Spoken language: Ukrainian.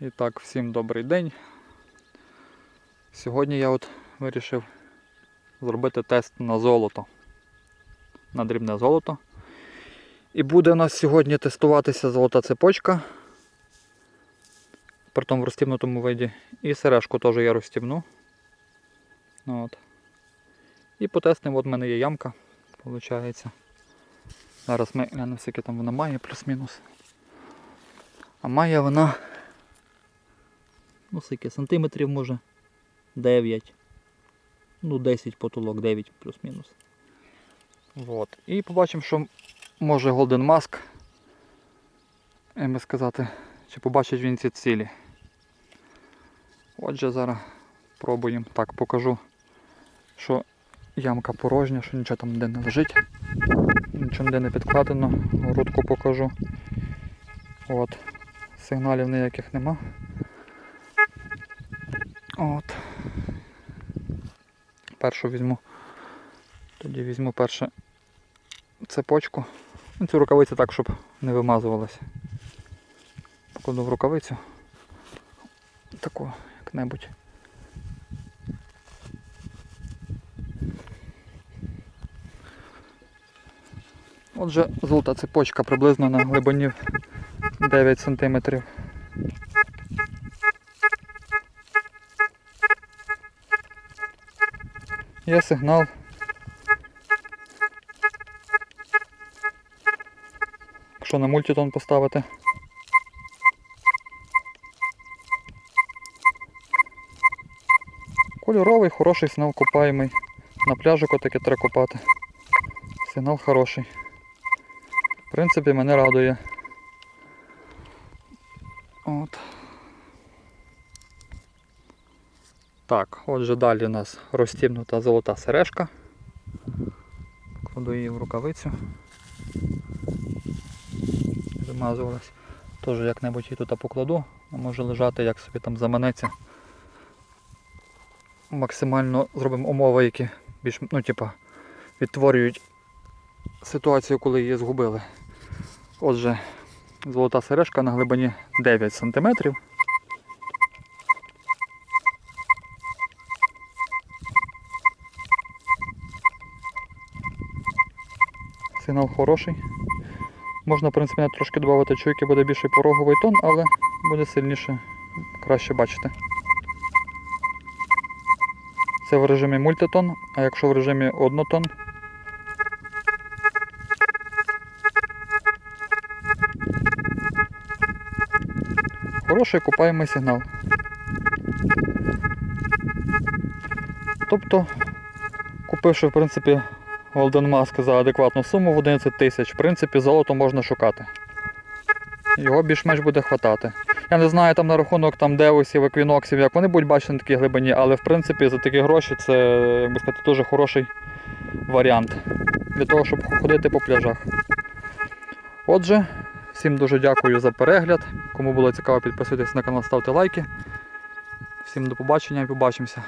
І так, всім добрий день. Сьогодні я от вирішив зробити тест на золото. На дрібне золото. І буде у нас сьогодні тестуватися золота цепочка. Притом в розтібнутому виді. І сережку теж я розтібну. От. І потестимо, от в мене є ямка, виходить. Зараз ми глянемо, скільки там вона має, плюс-мінус. А має вона ну скільки, сантиметрів може 9. Ну 10 потолок, 9 плюс-мінус. Вот. І побачимо, що може Golden Mask. Як би сказати, чи побачить він ці цілі. Отже, зараз пробуємо. Так, покажу, що ямка порожня, що нічого там ніде не лежить. Нічого ніде не підкладено. Грудку покажу. От. Сигналів ніяких нема. От. Першу візьму. Тоді візьму перше цепочку. Ну, Цю рукавицю так, щоб не вимазувалася. Покладу в рукавицю. Таку як-небудь. Отже, золота цепочка приблизно на глибині 9 см. Є сигнал. Якщо на мультитон поставити. Кольоровий, хороший сигнал купаємий. На пляжику таке треба купати. Сигнал хороший. В принципі, мене радує. От. Так, отже далі у нас розтібнута золота сережка. Кладу її в рукавицю. Вимазувалась. Теж як-небудь її тут покладу, може лежати, як собі там заманеться. Максимально зробимо умови, які більш, ну, типа, відтворюють ситуацію, коли її згубили. Отже, золота сережка на глибині 9 см. Сигнал хороший. Можна, в принципі, трошки додати чуйки, буде більший пороговий тон, але буде сильніше, краще бачити. Це в режимі мультитон, а якщо в режимі однотон, хороший купаємий сигнал. Тобто, купивши, в принципі, Golden Mask за адекватну суму в 11 тисяч, в принципі, золото можна шукати. Його більш-менш буде хватати. Я не знаю там на рахунок там девусів, еквіноксів, як вони будуть бачити на такій глибині, але в принципі за такі гроші це, як би сказати, дуже хороший варіант для того, щоб ходити по пляжах. Отже, всім дуже дякую за перегляд. Кому було цікаво, підписуйтесь на канал, ставте лайки. Всім до побачення і побачимося.